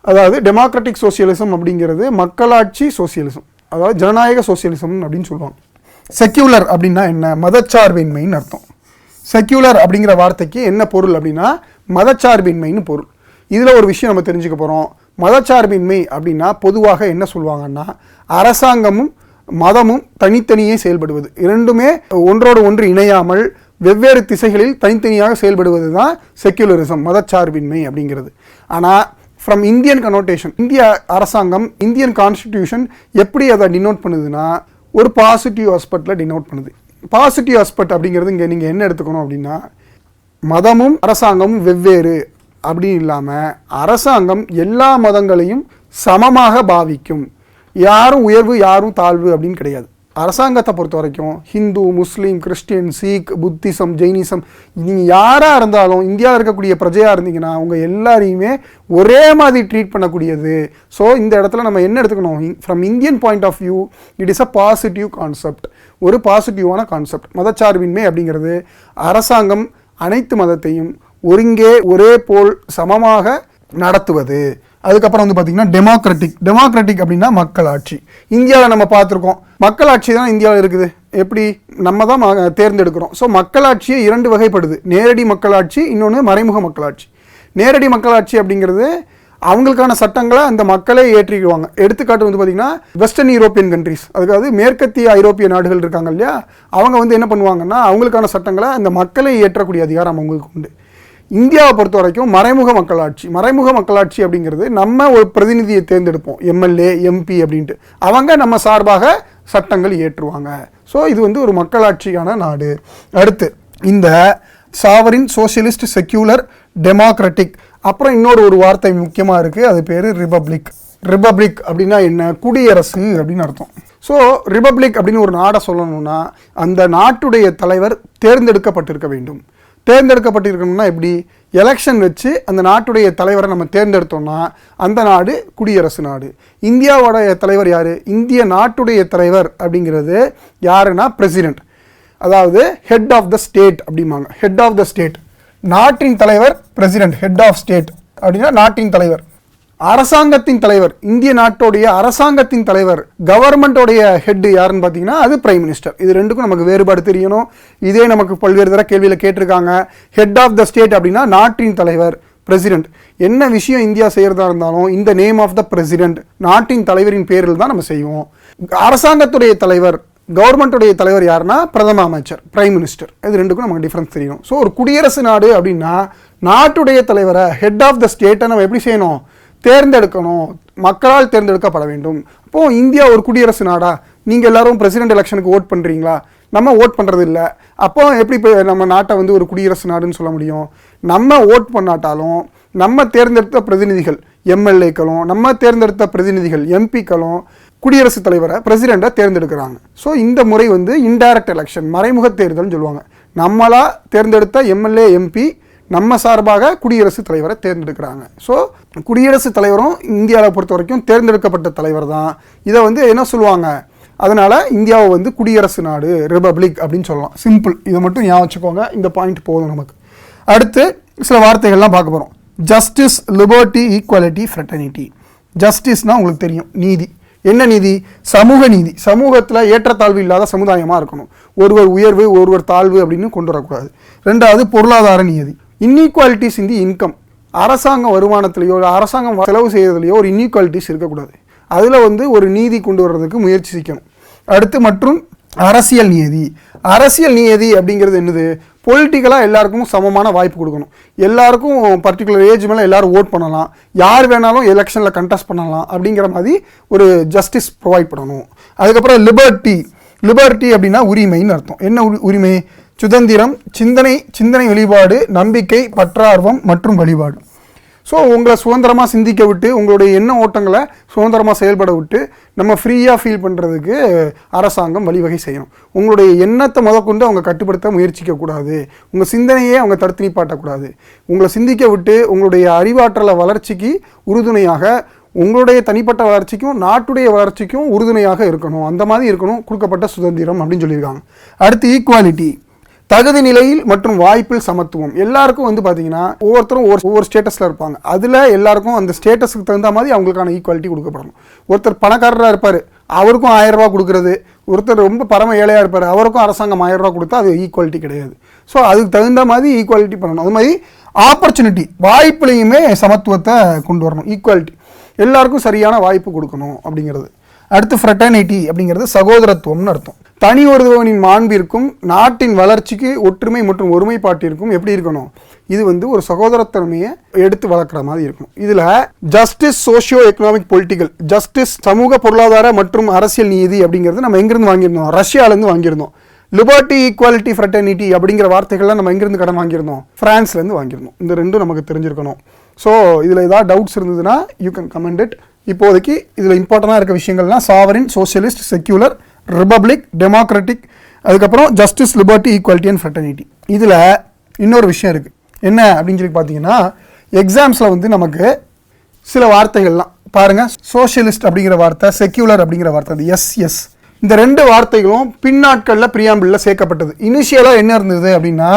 அதாவது டெமோக்ராட்டிக் சோஷியலிசம் அப்படிங்கிறது மக்களாட்சி சோஷியலிசம் அதாவது ஜனநாயக சோசியலிசம் அப்படின்னு சொல்லுவாங்க. செக்யூலர் அப்படின்னா என்ன? மதச்சார்பின்மைன்னு அர்த்தம். செக்யூலர் அப்படிங்கிற வார்த்தைக்கு என்ன பொருள் அப்படின்னா மதச்சார்பின்மைன்னு பொருள். இதில் ஒரு விஷயம் நம்ம தெரிஞ்சுக்க போகிறோம் மதச்சார்பின்மை அப்படின்னா பொதுவாக என்ன சொல்லுவாங்கன்னா அரசாங்கமும் மதமும் தனித்தனியே செயல்படுவது. இரண்டுமே ஒன்றோடு ஒன்று இணையாமல் வெவ்வேறு திசைகளில் தனித்தனியாக செயல்படுவது தான் செக்யூலரிசம் மதச்சார்பின்மை அப்படிங்கிறது. ஆனால் ஃப்ரம் இந்தியன் கனோட்டேஷன் இந்திய அரசாங்கம் இந்தியன் கான்ஸ்டிடியூஷன் எப்படி அதை டினோட் பண்ணுதுன்னா ஒரு பாசிட்டிவ் ஆஸ்பெக்டில் டினோட் பண்ணுது. பாசிட்டிவ் ஆஸ்பெக்ட் அப்படிங்கிறது இங்கே நீங்கள் என்ன எடுத்துக்கணும் அப்படின்னா மதமும் அரசாங்கமும் வெவ்வேறு அப்படின்னு இல்லாமல் அரசாங்கம் எல்லா மதங்களையும் சமமாக பாவிக்கும். யாரும் உயர்வு யாரும் தாழ்வு அப்படின்னு கிடையாது. அரசாங்கத்தை பொறுத்த வரைக்கும் Hindu Muslim Christian Sikh Buddhism Jainism நீங்கள் யாராக இருந்தாலும் இந்தியாவில் இருக்கக்கூடிய பிரஜையாக இருந்தீங்கன்னா அவங்க எல்லாரையுமே ஒரே மாதிரி ட்ரீட் பண்ணக்கூடியது. ஸோ இந்த இடத்துல நம்ம என்ன எடுத்துக்கணும்? From Indian point of view it is a positive concept ஒரு பாசிட்டிவான கான்செப்ட் மதச்சார்பின்மை அப்படிங்கிறது அரசாங்கம் அனைத்து மதத்தையும் ஒருங்கே ஒரே போல் சமமாக நடத்துவது. அதுக்கப்புறம் வந்து பார்த்தீங்கன்னா டெமோக்ராட்டிக் டெமோக்ராட்டிக் அப்படின்னா மக்களாட்சி. இந்தியாவில் நம்ம பார்த்துருக்கோம். மக்களாட்சி தான் இந்தியாவில் இருக்குது? எப்படி? நம்ம தான் ம- தேர்ந்தெடுக்கிறோம். ஸோ மக்களாட்சியை இரண்டு வகைப்படுது. நேரடி மக்களாட்சி இன்னொன்று மறைமுக மக்களாட்சி. நேரடி மக்களாட்சி அப்படிங்கிறது அவங்களுக்கான சட்டங்களை அந்த மக்களே ஏற்றிக்குவாங்க. எடுத்துக்காட்டு வந்து பார்த்திங்கன்னா வெஸ்டர்ன் யூரோப்பியன் கண்ட்ரிஸ் அதாவது மேற்கத்திய ஐரோப்பிய நாடுகள் இருக்காங்க இல்லையா? அவங்க வந்து என்ன பண்ணுவாங்கன்னா அவங்களுக்கான சட்டங்களை அந்த மக்களை ஏற்றக்கூடிய அதிகாரம் அவங்களுக்கு உண்டு. இந்தியாவை பொறுத்த வரைக்கும் மறைமுக மக்களாட்சி மறைமுக மக்களாட்சி அப்படிங்கிறது நம்ம ஒரு பிரதிநிதியை தேர்ந்தெடுப்போம். எம்எல்ஏ எம்பி அப்படின்ட்டு. அவங்க நம்ம சார்பாக சட்டங்கள் ஏற்றுவாங்க ஸோ இது வந்து ஒரு மக்களாட்சியான நாடு. அடுத்து இந்த சாவரின் சோஷியலிஸ்ட் செக்யூலர் டெமோக்ராட்டிக். அப்புறம் இன்னொரு ஒரு வார்த்தை முக்கியமாக இருக்குது அது பேர் ரிபப்ளிக். ரிபப்ளிக் அப்படின்னா என்ன? குடியரசு அப்படின்னு அர்த்தம். ஸோ ரிபப்ளிக் அப்படின்னு ஒரு நாடை சொல்லணும்னா அந்த நாட்டுடைய தலைவர் தேர்ந்தெடுக்கப்பட்டிருக்க வேண்டும். தேர்ந்தெடுக்கப்பட்டிருக்கணும்னா எப்படி? எலெக்ஷன் வச்சு அந்த நாட்டுடைய தலைவரை நம்ம தேர்ந்தெடுத்தோம்னா அந்த நாடு குடியரசு நாடு. இந்தியாவோடைய தலைவர் யார்? இந்திய நாட்டுடைய தலைவர் அப்படிங்கிறது யாருன்னா பிரசிடெண்ட் அதாவது ஹெட் ஆஃப் த ஸ்டேட் அப்படிம்பாங்க. ஹெட் ஆஃப் த ஸ்டேட் நாட்டின் தலைவர் பிரசிடெண்ட் ஹெட் ஆஃப் ஸ்டேட் அப்படின்னா நாட்டின் தலைவர். அரசாங்கத்தின் தலைவர் இந்திய நாட்டோடைய அரசாங்கத்தின் தலைவர் கவர்மெண்ட்டோடைய ஹெட் யாருன்னு பார்த்தீங்கன்னா அது பிரைம் மினிஸ்டர் இது ரெண்டுக்கும் நமக்கு வேறுபாடு தெரியணும். இதே நமக்கு பல்வேறு தர கேள்வியில் கேட்டிருக்காங்க. ஹெட் ஆஃப் த ஸ்டேட் அப்படின்னா நாட்டின் தலைவர் பிரசிடென்ட் என்ன விஷயம் இந்தியா செய்கிறதா இருந்தாலும் இந்த நேம் ஆஃப் த பிரசிடென்ட் நாட்டின் தலைவரின் பேரில் தான் நம்ம செய்வோம். அரசாங்கத்துடைய தலைவர் கவர்மெண்ட்டுடைய தலைவர் யாருன்னா பிரதம அமைச்சர் பிரைம் மினிஸ்டர் இது ரெண்டுக்கும் நமக்கு டிஃப்ரென்ஸ் தெரியும் ஸோ ஒரு குடியரசு நாடு அப்படின்னா நாட்டுடைய தலைவரை ஹெட் ஆஃப் த ஸ்டேட்டை நம்ம எப்படி செய்யணும்? தேர்ந்தெடுக்கணும். மக்களால் தேர்ந்தெடுக்கப்பட வேண்டும். இப்போது இந்தியா ஒரு குடியரசு நாடா? நீங்கள் எல்லாரும் பிரசிடென்ட் எலெக்ஷனுக்கு ஓட் பண்ணுறீங்களா நம்ம ஓட் பண்ணுறது இல்லை. அப்போ எப்படி இப்போ நம்ம நாட்டை வந்து ஒரு குடியரசு நாடுன்னு சொல்ல முடியும்? நம்ம ஓட் பண்ணாட்டாலும் நம்ம தேர்ந்தெடுத்த பிரதிநிதிகள் எம்எல்ஏக்களும் நம்ம தேர்ந்தெடுத்த பிரதிநிதிகள் எம்பிக்களும் குடியரசுத் தலைவரை பிரசிடெண்ட்டை தேர்ந்தெடுக்கிறாங்க. ஸோ இந்த முறை வந்து இன்டைரக்ட் எலெக்ஷன் மறைமுக தேர்தல்னு சொல்லுவாங்க. நம்மளாக தேர்ந்தெடுத்த எம்எல்ஏ எம்பி நம்ம சார்பாக குடியரசுத் தலைவரை தேர்ந்தெடுக்கிறாங்க. ஸோ குடியரசுத் தலைவரும் இந்தியாவை பொறுத்த வரைக்கும் தேர்ந்தெடுக்கப்பட்ட தலைவர் தான். இதை வந்து என்ன சொல்லுவாங்க? அதனால் இந்தியாவை வந்து குடியரசு நாடு ரிபப்ளிக் அப்படின்னு சொல்லலாம். சிம்பிள் இதை மட்டும் ஞாபகம் வச்சுக்கோங்க. இந்த பாயிண்ட் போதும் நமக்கு. அடுத்து சில வார்த்தைகள்லாம் பார்க்க போகிறோம் ஜஸ்டிஸ் லிபர்ட்டி ஈக்குவாலிட்டி ஃப்ரெட்டர்னிட்டி ஜஸ்டிஸ்னால் உங்களுக்கு தெரியும். நீதி. என்ன நீதி? சமூக நீதி. சமூகத்தில் ஏற்றத்தாழ்வு இல்லாத சமுதாயமாக இருக்கணும். ஒருவர் உயர்வு ஒருவர் தாழ்வு அப்படின்னு கொண்டு வரக்கூடாது. ரெண்டாவது பொருளாதார நீதி. இன்இக்வாலிட்டிஸ் இன் தி இன்கம் அரசாங்க வருமானத்திலையோ இல்லை அரசாங்கம் செலவு செய்கிறதுலையோ ஒரு இன்இக்வாலிட்டிஸ் இருக்கக்கூடாது. அதில் வந்து ஒரு நீதி கொண்டு வர்றதுக்கு முயற்சி செய்யணும் அடுத்து மற்றும் அரசியல் நியதி அரசியல் நியதி அப்படிங்கிறது என்னது? பொலிட்டிக்கலாக எல்லாருக்கும் சமமான வாய்ப்பு கொடுக்கணும். எல்லாருக்கும் பர்டிகுலர் ஏஜ் மேலே எல்லோரும் ஓட் பண்ணலாம். யார் வேணாலும் எலெக்ஷனில் கண்டெஸ்ட் பண்ணலாம் அப்படிங்கிற மாதிரி ஒரு ஜஸ்டிஸ் ப்ரொவைட் பண்ணணும். அதுக்கப்புறம் லிபர்ட்டி லிபர்ட்டி அப்படின்னா உரிமைன்னு அர்த்தம். என்ன உரிமை? சுதந்திரம் சிந்தனை சிந்தனை வெளிப்பாடு நம்பிக்கை பற்றார்வம் மற்றும் வழிபாடு. ஸோ உங்களை சுதந்திரமாக சிந்திக்க விட்டு உங்களுடைய எண்ண ஓட்டங்களை சுதந்திரமாக செயல்பட விட்டு நம்ம ஃப்ரீயாக ஃபீல் பண்ணுறதுக்கு அரசாங்கம் வழிவகை செய்யணும். உங்களுடைய எண்ணத்தை முதற்கொண்டு அவங்க கட்டுப்படுத்த முயற்சிக்கக்கூடாது உங்கள் சிந்தனையே அவங்க தடுத்து நிப்பாட்டக்கூடாது உங்களை சிந்திக்க விட்டு உங்களுடைய அறிவாற்றலை வளர்ச்சிக்கு உறுதுணையாக உங்களுடைய தனிப்பட்ட வளர்ச்சிக்கும் நாட்டுடைய வளர்ச்சிக்கும் உறுதுணையாக இருக்கணும். அந்த மாதிரி இருக்கணும் கொடுக்கப்பட்ட சுதந்திரம் அப்படின்னு சொல்லியிருக்காங்க. அடுத்து ஈக்குவாலிட்டி தகுதி நிலையில் மற்றும் வாய்ப்பில் சமத்துவம். எல்லாருக்கும் வந்து பார்த்தீங்கன்னா ஒவ்வொருத்தரும் ஒரு ஒவ்வொரு ஸ்டேட்டஸில் இருப்பாங்க. அதில் எல்லாருக்கும் அந்த ஸ்டேட்டஸுக்கு தகுந்த மாதிரி அவங்களுக்கான ஈக்குவாலிட்டி கொடுக்கப்படணும். ஒருத்தர் பணக்காரராக இருப்பார் அவருக்கும் ஆயிரம் ரூபாய் கொடுக்குறது. ஒருத்தர் ரொம்ப பரம ஏழையாக இருப்பார் அவருக்கும் அரசாங்கம் ஆயிரம் கொடுத்தா அது ஈக்குவாலிட்டி கிடையாது. ஸோ அதுக்கு தகுந்த மாதிரி ஈக்குவாலிட்டி பண்ணணும். அது மாதிரி ஆப்பர்ச்சுனிட்டி வாய்ப்புலையுமே சமத்துவத்தை கொண்டு வரணும். ஈக்குவாலிட்டி எல்லாருக்கும் சரியான வாய்ப்பு கொடுக்கணும் அப்படிங்கிறது. அடுத்து ஃப்ரெட்டர்னிட்டி அப்படிங்கிறது சகோதரத்துவம்னு அர்த்தம். தனி ஒருவனின் மாண்பிற்கும் நாட்டின் வளர்ச்சிக்கு ஒற்றுமை மற்றும் ஒருமைப்பாட்டிற்கும் எப்படி இருக்கணும்? இது வந்து ஒரு சகோதரத்தன்மையை எடுத்து வளர்க்குற மாதிரி இருக்கணும். இதில் justice socio economic political justice சமூக பொருளாதார மற்றும் அரசியல் நீதி அப்படிங்கிறது நம்ம எங்கிருந்து வாங்கியிருந்தோம்? ரஷ்யாலேருந்து வாங்கியிருந்தோம். லிபர்ட்டி ஈக்குவாலிட்டி ஃப்ரெட்டர்னிட்டி அப்படிங்கிற வார்த்தைகள்லாம் நம்ம எங்கேருந்து கடன் வாங்கியிருந்தோம்? ஃப்ரான்ஸ்லேருந்து வாங்கியிருந்தோம். இந்த ரெண்டும் நமக்கு தெரிஞ்சிருக்கணும். ஸோ இதில் ஏதாவது டவுட்ஸ் இருந்ததுன்னா யூ கேன் கமெண்ட் இட் இப்போதைக்கு இதில் இம்பார்ட்டண்டாக இருக்க விஷயங்கள்லாம் sovereign socialist secular republic democratic அதுக்கப்புறம் justice liberty equality and fraternity இதில் இன்னொரு விஷயம் இருக்குது என்ன அப்படின்னு சொல்லி பார்த்தீங்கன்னா எக்ஸாம்ஸில் வந்து நமக்கு சில வார்த்தைகள்லாம். பாருங்க சோஷியலிஸ்ட் அப்படிங்கிற வார்த்தை செக்யூலர் அப்படிங்கிற வார்த்தை அது எஸ் எஸ் இந்த ரெண்டு வார்த்தைகளும் பின்னாட்களில் பிரியாம்பிளில் சேர்க்கப்பட்டது. இனிஷியலாக என்ன இருந்தது அப்படின்னா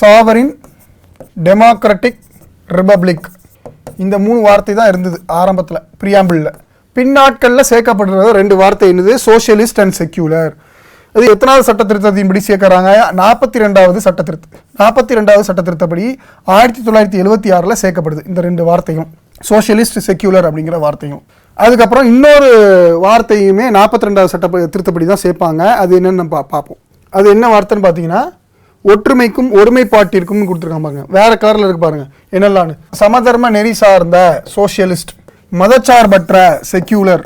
சாவரின் டெமோக்ராட்டிக் ரிபப்ளிக் இந்த மூணு வார்த்தை தான் இருந்தது ஆரம்பத்தில் பிரியாம்பிளில் பின்னாட்களில் சேர்க்கப்படுறது ரெண்டு வார்த்தை என்னது? சோஷியலிஸ்ட் அண்ட் செக்யூலர் அது எத்தனாவது சட்ட திருத்தத்தின்படி சேர்க்குறாங்க? நாற்பத்தி ரெண்டாவது சட்ட திருத்த நாற்பத்தி ரெண்டாவது சட்ட திருத்தப்படி ஆயிரத்தி தொள்ளாயிரத்தி எழுபத்தி ஆறில் சேர்க்கப்படுது இந்த ரெண்டு வார்த்தையும். சோஷியலிஸ்ட் செக்யூலர் அப்படிங்கிற வார்த்தையும். அதுக்கப்புறம் இன்னொரு வார்த்தையுமே நாற்பத்தி ரெண்டாவது சட்ட திருத்தப்படி தான் சேர்ப்பாங்க. அது என்னென்னு நம்ம பா பார்ப்போம் அது என்ன வார்த்தைன்னு பார்த்தீங்கன்னா ஒற்றுமைக்கும் ஒருமைப்பாட்டிற்கும் கொடுத்துருக்காங்க பாருங்க. வேற கலரில் இருக்கு பாருங்க. என்னெல்லாம்னு? சமதர்ம நெறி சார்ந்த சோஷியலிஸ்ட் மதச்சார்பற்ற செக்யூலர்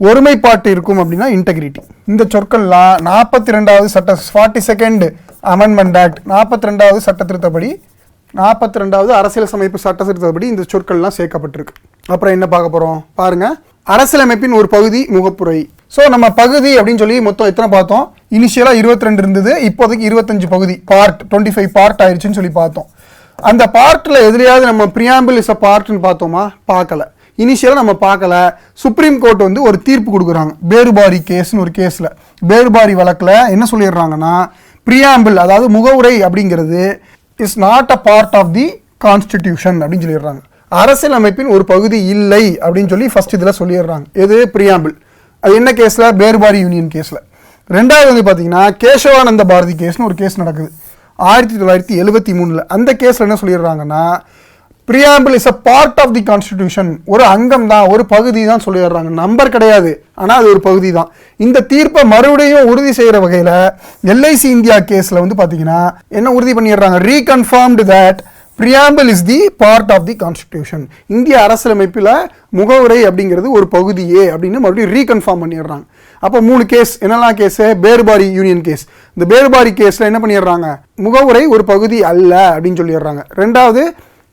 ஒருமைப்பாட்டு இருக்கும் அப்படின்னா இன்டெகிரிட்டி இந்த சொற்கள்லாம் நாற்பத்தி ரெண்டாவது சட்ட ஃபார்ட்டி செகண்ட் அமெண்ட்மெண்ட் ஆக்ட் நாற்பத்தி ரெண்டாவது சட்ட திருத்தப்படி நாற்பத்தி ரெண்டாவது அரசியல் அமைப்பு சட்ட திருத்தப்படி இந்த சொற்கள்லாம் சேர்க்கப்பட்டிருக்கு. அப்புறம் என்ன பார்க்க போகிறோம் பாருங்கள் அரசியலமைப்பின் ஒரு பகுதி முகப்புரை. ஸோ நம்ம பகுதி அப்படின்னு சொல்லி மொத்தம் எத்தனை பார்த்தோம்? இனிஷியலாக இருபத்தி ரெண்டு இருந்தது இப்போதைக்கு இருபத்தஞ்சு பகுதி. பார்ட் டுவெண்ட்டி ஃபைவ் பார்ட் ஆயிடுச்சுன்னு சொல்லி பார்த்தோம். அந்த பார்ட்டில் எதுலையாவது நம்ம பிரியாம்பிள் இஸ் அ பார்ட்னு பார்த்தோமா? பார்க்கல. இனிஷியலாக நம்ம பார்க்கல. சுப்ரீம் கோர்ட் வந்து ஒரு தீர்ப்பு கொடுக்குறாங்க. பேருபாரி கேஸ்னு ஒரு கேஸில் பேருபாரி வழக்கில் என்ன சொல்லிடுறாங்கன்னா ப்ரியாம்பிள் அதாவது முகவுரை அப்படிங்கிறது is not a part of the constitution அப்படின்னு சொல்லிடுறாங்க. அரசியல் அமைப்பின் ஒரு பகுதி இல்லை அப்படின்னு சொல்லி ஃபர்ஸ்ட் இதில் சொல்லிடுறாங்க. எது? பிரியாம்பிள் அது என்ன கேஸில் பேர்பாரி யூனியன் கேஸில் ரெண்டாவது வந்து பார்த்தீங்கன்னா கேசவானந்த பாரதி கேஸ்னு ஒரு கேஸ் நடக்குது. ஆயிரத்தி தொள்ளாயிரத்தி எழுபத்தி மூணில். அந்த கேஸில் என்ன சொல்லிடுறாங்கன்னா preamble is a part of the constitution ஒரு அங்கம் தான் ஒரு பகுதி தான் சொல்லிடுறாங்க. நம்பர் கிடையாது. ஆனால் அது ஒரு பகுதி தான். இந்த தீர்ப்பை மறுபடியும் உறுதி செய்கிற வகையில் எல்ஐசி இந்தியா கேஸில் வந்து பார்த்தீங்கன்னா என்ன உறுதி பண்ணிடுறாங்க? Reconfirmed that preamble is the part of the constitution இந்திய அரசியலமைப்பில் முகவுரை அப்படிங்கிறது ஒரு பகுதியே அப்படின்னு மறுபடியும் ரீகன்ஃபார்ம் பண்ணிடுறாங்க. அப்போ மூணு கேஸ் என்னெல்லாம் கேஸு பேர்பாரி யூனியன் கேஸ் இந்த பேர்பாரி கேஸில் என்ன பண்ணிடுறாங்க? முகவுரை ஒரு பகுதி அல்ல அப்படின்னு சொல்லிடுறாங்க. ரெண்டாவது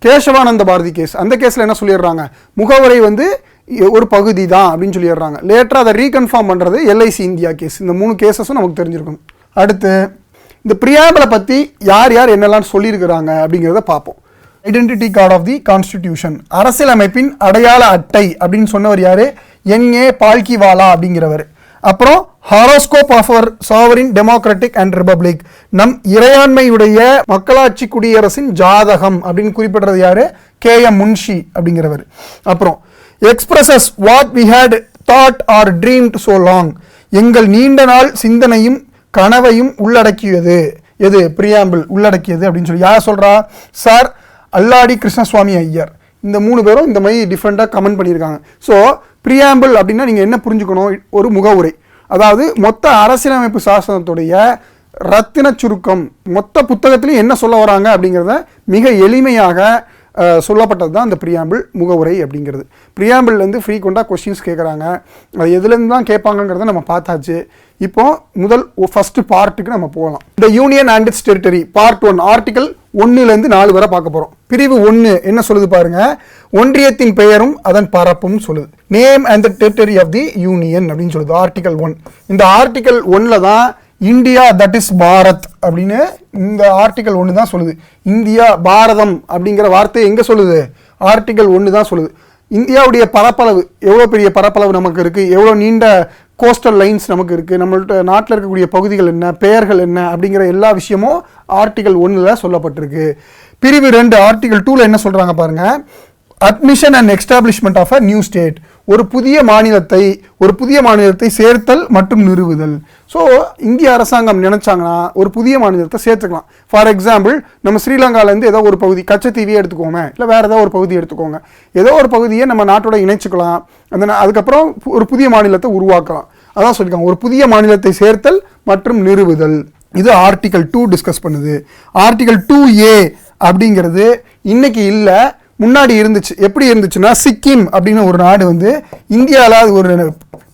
கேசவானந்த பாரதி கேஸ். அந்த கேஸில் என்ன சொல்லிடுறாங்க? முகவரை வந்து ஒரு பகுதி தான் அப்படின்னு சொல்லிடுறாங்க. லேட்டராக அதை ரீகன்ஃபார்ம் பண்ணுறது எல்ஐசி இந்தியா கேஸ் இந்த மூணு கேசஸும் நமக்கு தெரிஞ்சிருக்கணும் அடுத்து இந்த பிரியாபிளை பற்றி யார் யார் என்னெல்லாம் சொல்லியிருக்கிறாங்க அப்படிங்கிறத பார்ப்போம். Identity card of the constitution அரசியலமைப்பின் அடையாள அட்டை அப்படின்னு சொன்னவர் யார்? என் ஏ பால்கிவாலா அப்படிங்கிறவர். அப்புறம் horoscope of our sovereign democratic and republic. நம் இறையாண்மையுடைய மக்களாட்சி குடியரசின் ஜாதகம் அப்படின்னு குறிப்பிடுறது யாரு? கே எம் முன்ஷி அப்படிங்கிறவர். அப்புறம் expresses what we had thought are dreamed so long எங்கள் நீண்ட நாள் சிந்தனையும் கனவையும் உள்ளடக்கியது. எது? பிரியாம்பிள் உள்ளடக்கியது அப்படின்னு சொல்லி. யார் சொல்கிறா சார் அல்லாடி கிருஷ்ணசுவாமி ஐயர். இந்த மூணு பேரும் இந்த மாதிரி டிஃப்ரெண்ட்டாக கமெண்ட் பண்ணியிருக்காங்க. ஸோ பிரியாம்பிள் அப்படின்னா நீங்கள் என்ன புரிஞ்சுக்கணும்? ஒரு முகவுரை. அதாவது மொத்த அரசியலமைப்பு சாசனத்துடைய ரத்தின சுருக்கம் மொத்த புத்தகத்திலையும் என்ன சொல்ல வராங்க அப்படிங்கிறத மிக எளிமையாக சொல்லப்பட்டது தான் அந்த பிரியாம்பிள் முகவுரை அப்படிங்கிறது. பிரியாம்பிள்லேருந்து ஃப்ரீக்வெண்ட்டாக கொஸ்டின்ஸ் கேட்குறாங்க அது எதுலேருந்து தான் கேட்பாங்கங்கிறத நம்ம பார்த்தாச்சு. இப்போ முதல் ஃபஸ்ட்டு பார்ட்டுக்கு நம்ம போகலாம். இந்த union and its territory part one article ஒன்றுலேருந்து நாலு வரை பார்க்க போகிறோம் பிரிவு ஒன்று என்ன சொல்லுது பாருங்க? ஒன்றியத்தின் பெயரும் அதன் பரப்பும் சொல்லுது. Name and the territory of the union அப்படின்னு சொல்லுது ஆர்டிகல் ஒன் இந்த ஆர்டிகல் ஒன்ல தான் இந்தியா தட் இஸ் பாரத் அப்படின்னு இந்த ஆர்டிகல் ஒன்று தான் சொல்லுது. இந்தியா பாரதம் அப்படிங்கிற வார்த்தை எங்கே சொல்லுது? ஆர்டிகல் ஒன்று தான் சொல்லுது. இந்தியாவுடைய பரப்பளவு எவ்வளோ பெரிய பரப்பளவு நமக்கு இருக்குது எவ்வளோ நீண்ட கோஸ்டல் லைன்ஸ் நமக்கு இருக்குது நம்மள்ட்ட நாட்டில் இருக்கக்கூடிய பகுதிகள் என்ன? பெயர்கள் என்ன? அப்படிங்கிற எல்லா விஷயமும் ஆர்டிகல் ஒன்றில் சொல்லப்பட்டிருக்கு. பிரிவு ரெண்டு ஆர்டிகல் டூவில் என்ன சொல்கிறாங்க பாருங்கள் admission and establishment of a new state ஒரு புதிய மாநிலத்தை ஒரு புதிய மாநிலத்தை சேர்த்தல் மற்றும் நிறுவுதல். ஸோ இந்திய அரசாங்கம் நினச்சாங்கன்னா ஒரு புதிய மாநிலத்தை சேர்த்துக்கலாம். ஃபார் எக்ஸாம்பிள் நம்ம ஸ்ரீலங்காலேருந்து ஏதோ ஒரு பகுதி கச்சத்தீவியே எடுத்துக்கோங்க இல்லை வேறு ஏதோ ஒரு பகுதி எடுத்துக்கோங்க. ஏதோ ஒரு பகுதியை நம்ம நாட்டோட இணைச்சிக்கலாம். அந்த அதுக்கப்புறம் பு- ஒரு புதிய மாநிலத்தை உருவாக்கலாம். அதான் சொல்லியிருக்காங்க. ஒரு புதிய மாநிலத்தை சேர்த்தல் மற்றும் நிறுவுதல். இது ஆர்டிகல் டூ டிஸ்கஸ் பண்ணுது. ஆர்டிகல் டூ ஏ அப்படிங்கிறது இன்னைக்கு இல்லை முன்னாடி இருந்துச்சு. எப்படி இருந்துச்சுன்னா சிக்கிம் அப்படின்னு ஒரு நாடு வந்து இந்தியாவில் அது ஒரு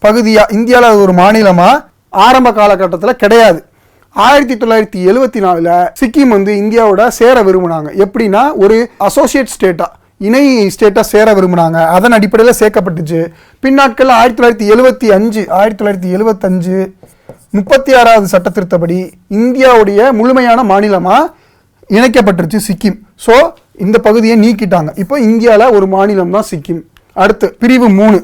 பகுதியாக இந்தியாவில் அது ஒரு மாநிலமாக ஆரம்ப காலகட்டத்தில் கிடையாது. ஆயிரத்தி தொள்ளாயிரத்தி எழுவத்தி நாலில் சிக்கிம் வந்து இந்தியாவோட சேர விரும்பினாங்க. எப்படின்னா ஒரு அசோசியேட் ஸ்டேட்டாக இணை ஸ்டேட்டாக சேர விரும்பினாங்க. அதன் அடிப்படையில் சேர்க்கப்பட்டுச்சு. பின்னாட்களில் ஆயிரத்தி தொள்ளாயிரத்தி எழுவத்தி அஞ்சு ஆயிரத்தி தொள்ளாயிரத்தி எழுவத்தஞ்சு முப்பத்தி ஆறாவது சட்ட திருத்தப்படி இந்தியாவுடைய முழுமையான மாநிலமாக இணைக்கப்பட்டுருச்சு சிக்கிம். ஸோ இந்த பகுதியை நீக்கிட்டாங்க. இப்போ இந்தியாவில் ஒரு மாநிலம் தான் சிக்கிம். அடுத்து பிரிவு மூணு.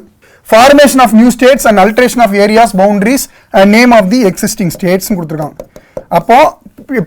Formation of new states and alteration of areas boundaries and name of the existing states கொடுத்துருக்காங்க. அப்போ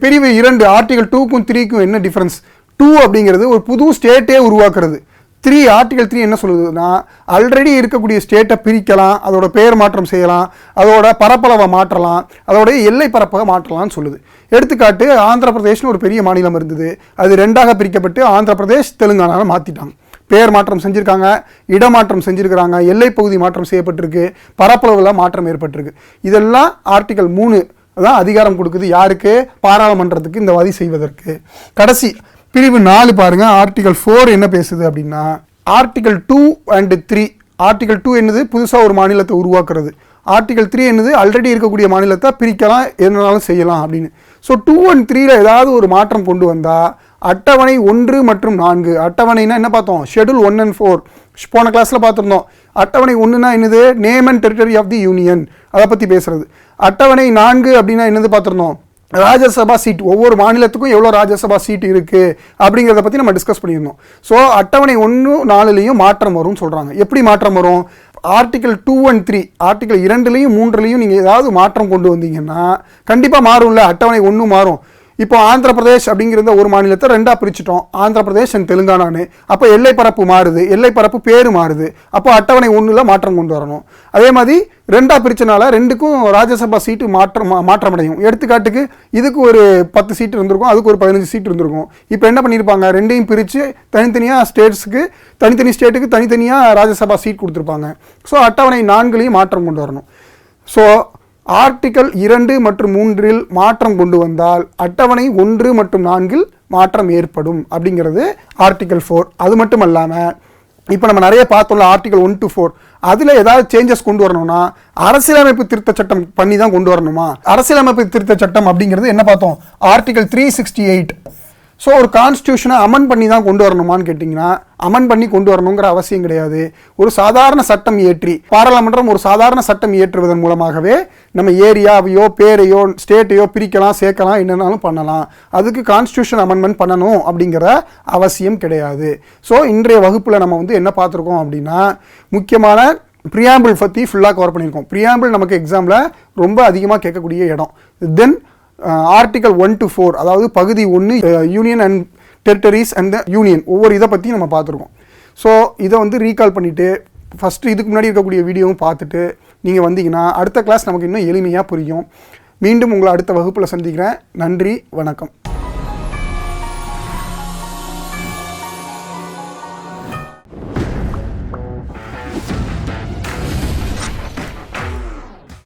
பிரிவு இரண்டு ஆர்டிகல் டூக்கும் த்ரீக்கும் என்ன டிஃபரன்ஸ் டூ அப்படிங்கிறது ஒரு புது ஸ்டேட்டே உருவாக்குறது. த்ரீ ஆர்டிகல் த்ரீ என்ன சொல்லுதுன்னா ஆல்ரெடி இருக்கக்கூடிய ஸ்டேட்டை பிரிக்கலாம் அதோட பெயர் மாற்றம் செய்யலாம் அதோட பரப்பளவை மாற்றலாம் அதோட எல்லை பரப்பை மாற்றலாம்னு சொல்லுது. எடுத்துக்காட்டு ஆந்திர பிரதேஷ்னு ஒரு பெரிய மாநிலம் இருந்தது. அது ரெண்டாக பிரிக்கப்பட்டு ஆந்திர பிரதேஷ் தெலுங்கானாவை மாற்றிட்டாங்க பெயர் மாற்றம் செஞ்சுருக்காங்க இடமாற்றம் செஞ்சுருக்கிறாங்க எல்லை பகுதி மாற்றம் செய்யப்பட்டிருக்கு பரப்பளவில் மாற்றம் ஏற்பட்டிருக்கு. இதெல்லாம் ஆர்டிகல் மூணு தான் அதிகாரம் கொடுக்குது. யாருக்கு? பாராளுமன்றத்துக்கு இந்த வதி செய்வதற்கு. கடைசி பிரிவு நாலு பாருங்கள் ஆர்டிகல் ஃபோர் என்ன பேசுது அப்படின்னா article two and three article two என்னது? புதுசாக ஒரு மாநிலத்தை உருவாக்குறது. ஆர்டிகல் த்ரீ என்னது? ஆல்ரெடி இருக்கக்கூடிய மாநிலத்தை பிரிக்கலாம் என்னனாலும் செய்யலாம் அப்படின்னு. ஸோ டூ அண்ட் த்ரீல ஏதாவது ஒரு மாற்றம் கொண்டு வந்தால் அட்டவணை ஒன்று மற்றும் நான்கு. அட்டவணைனா என்ன பார்த்தோம்? ஷெட்யூல் ஒன் அண்ட் ஃபோர் போன கிளாஸில் பார்த்துருந்தோம். அட்டவணை ஒன்றுனா என்னது? Name and territory of the union அதை பற்றி பேசுறது. அட்டவணை நான்கு அப்படின்னா என்னது பார்த்துருந்தோம்? ராஜ்யசபா சீட் ஒவ்வொரு மாநிலத்துக்கும் எவ்வளோ ராஜ்யசபா சீட் இருக்குது அப்படிங்கிறத பற்றி நம்ம டிஸ்கஸ் பண்ணியிருந்தோம். ஸோ அட்டவணை ஒன்று நாலுலேயும் மாற்றம் வரும்னு சொல்கிறாங்க எப்படி மாற்றம் வரும்? Article two and three article இரண்டுலேயும் மூன்றுலேயும் நீங்கள் ஏதாவது மாற்றம் கொண்டு வந்தீங்கன்னா கண்டிப்பாக மாறும்ல அட்டவணை ஒன்று மாறும். இப்போ ஆந்திர பிரதேஷ் அப்படிங்கிற ஒரு மாநிலத்தை ரெண்டாக பிரிச்சுட்டோம். ஆந்திர பிரதேஷ் அண்ட் தெலுங்கானான்னு. அப்போ எல்லை பரப்பு மாறுது. எல்லை பரப்பு பேர் மாறுது. அப்போ அட்டவணை ஒன்றில் மாற்றம் கொண்டு வரணும். அதே மாதிரி ரெண்டாக பிரிச்சனால ரெண்டுக்கும் ராஜ்யசபா சீட்டு மாற்றம் மா- மாற்றமடையும். எடுத்துக்காட்டுக்கு இதுக்கு ஒரு பத்து சீட்டு இருந்திருக்கும். அதுக்கு ஒரு பதினஞ்சு சீட் இருந்திருக்கும். இப்போ என்ன பண்ணியிருப்பாங்க ரெண்டையும் பிரித்து தனித்தனியாக ஸ்டேட்ஸுக்கு தனித்தனி ஸ்டேட்டுக்கு தனித்தனியாக ராஜ்யசபா சீட் கொடுத்துருப்பாங்க. ஸோ அட்டவணை நான்குலையும் மாற்றம் கொண்டு வரணும். ஸோ ஆர்டிகல் இரண்டு மற்றும் மூன்றில் மாற்றம் கொண்டு வந்தால் அட்டவணை ஒன்று மற்றும் நான்கில் மாற்றம் ஏற்படும் அப்படிங்கிறது ஆர்டிகல் ஃபோர். அது மட்டும் இல்லாமல் இப்போ நம்ம நிறைய பார்த்தோம்ல ஆர்டிகல் ஒன் டு ஃபோர் அதில் ஏதாவது சேஞ்சஸ் கொண்டு வரணும்னா அரசியலமைப்பு திருத்த சட்டம் பண்ணி தான் கொண்டு வரணுமா? அரசியலமைப்பு திருத்த சட்டம் அப்படிங்கிறது என்ன பார்த்தோம்? Article three sixty eight so ஒரு கான்ஸ்டியூஷனை அமன் பண்ணி தான் கொண்டு வரணுமான்னு கேட்டிங்கன்னா அமன் பண்ணி கொண்டு வரணுங்கிற அவசியம் கிடையாது. ஒரு சாதாரண சட்டம் இயற்றி பாராளுமன்றம் ஒரு சாதாரண சட்டம் இயற்றுவதன் மூலமாகவே நம்ம ஏரியாவையோ பேரையோ ஸ்டேட்டையோ பிரிக்கலாம் சேர்க்கலாம் என்னென்னாலும் பண்ணலாம். அதுக்கு கான்ஸ்டியூஷன் அமெண்ட்மெண்ட் பண்ணணும் அப்படிங்கிற அவசியம் கிடையாது. ஸோ இன்றைய வகுப்பில் நம்ம வந்து என்ன பார்த்துருக்கோம் அப்படின்னா முக்கியமான ப்ரியாம்பிள் பற்றி ஃபுல்லாக கவர் பண்ணியிருக்கோம். ப்ரியாம்பிள் நமக்கு எக்ஸாமில் ரொம்ப அதிகமாக கேட்கக்கூடிய இடம். Then article one to four அதாவது பகுதி ஒன்று union and territories and the union ஒவ்வொரு இதை பற்றி நம்ம பார்த்துருக்கோம். ஸோ இதை வந்து ரீகால் பண்ணிவிட்டு ஃபஸ்ட்டு இதுக்கு முன்னாடி இருக்கக்கூடிய வீடியோவும் பார்த்துட்டு நீங்கள் வந்தீங்கன்னா அடுத்த கிளாஸ் நமக்கு இன்னும் எளிமையாக புரியும். மீண்டும் உங்களை அடுத்த வகுப்பில் சந்திக்கிறேன். நன்றி வணக்கம்.